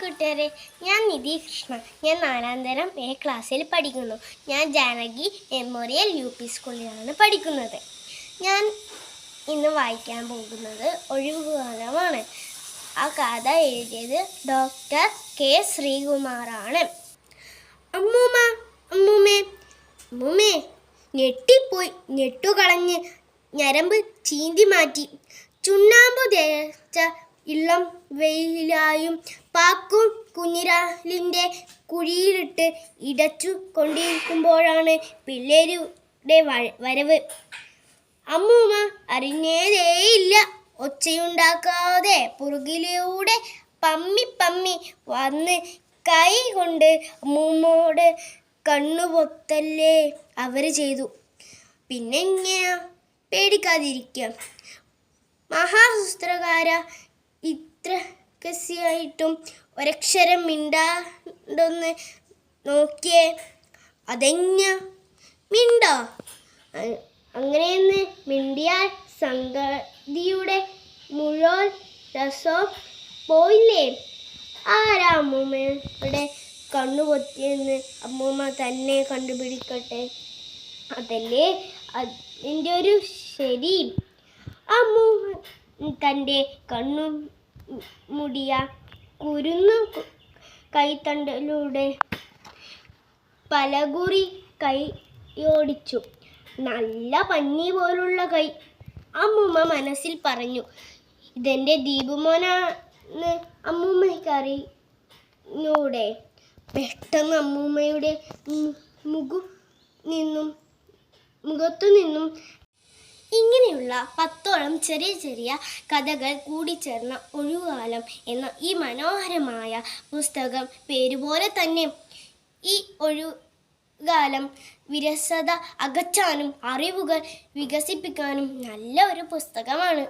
കൂട്ടുകാരെ ഞാൻ നിധി കൃഷ്ണ ഞാൻ നാലാം തരം എ ക്ലാസ്സിൽ പഠിക്കുന്നു. ഞാൻ ജാനകി മെമ്മോറിയൽ യു പി സ്കൂളിലാണ് പഠിക്കുന്നത്. ഞാൻ ഇന്ന് വായിക്കാൻ പോകുന്നത് ഒഴിവുകാലമാണ് ആ കഥ എഴുതിയത് ഡോക്ടർ കെ ശ്രീകുമാറാണ്. അമ്മൂമ്മ അമ്മൂമ്മേ അമ്മൂമ്മേ ഞെട്ടിപ്പോയി. ഞെട്ടുകളഞ്ഞ് ഞരമ്പ് ചീന്തി മാറ്റി. ചുണ്ണാമ്പു തേച്ച ഇളം വെയിലായും പാക്കും കുഞ്ഞിരാലിന്റെ കുഴിയിലിട്ട് ഇടച്ചു കൊണ്ടിരിക്കുമ്പോഴാണ് പിള്ളേരുടെ വരവ്. അമ്മൂമ്മ അറിഞ്ഞേതേയില്ല. ഒച്ചയുണ്ടാക്കാതെ പുറകിലൂടെ പമ്മി പമ്മി വന്ന് കൈ കൊണ്ട് അമ്മൂമ്മോട് കണ്ണുപൊത്തല്ലേ അവർ ചെയ്തു. പിന്നെ എങ്ങനെയാ പേടിക്കാതിരിക്കുക മഹാശുസ്ത്രകാര ഇത്ര കസിയായിട്ടും ഒരക്ഷരം മിണ്ടാണ്ടൊന്ന് നോക്കിയേ. അതെങ്ങ? മിണ്ടോ? അങ്ങനെയെന്ന് മിണ്ടിയാൽ സംഗതിയുടെ മുഴുവൻ രസവും പോയില്ലേ? ആരാ അമ്മൂമ്മയുടെ കണ്ണു പൊത്തിയെന്ന് അമ്മൂമ്മ തന്നെ കണ്ടുപിടിക്കട്ടെ? അതല്ലേ അതിന്റെ ഒരു ശരി. അമ്മൂമ്മ തന്റെ കണ്ണു മുടിയ കുരുന്നു കൈത്തണ്ടലൂടെ പലകുറി കൈയോടിച്ചു നല്ല പഞ്ഞി പോലുള്ള കൈ. അമ്മൂമ്മ മനസ്സിൽ പറഞ്ഞു ഇതെന്റെ ദീപുമോനാന്ന് അമ്മൂമ്മയ്ക്കറിഞ്ഞൂടെ പെട്ടെന്ന് അമ്മൂമ്മയുടെ മുഖു നിന്നും മുഖത്തു നിന്നും ഇങ്ങനെയുള്ള പത്തോളം ചെറിയ ചെറിയ കഥകൾ കൂടിച്ചേർന്ന ഒഴിവുകാലം എന്ന ഈ മനോഹരമായ പുസ്തകം പേരുപോലെ തന്നെ ഈ ഒഴിവുകാലം വിരസത അകറ്റാനും അറിവുകൾ വികസിപ്പിക്കാനും നല്ല ഒരു പുസ്തകമാണ്.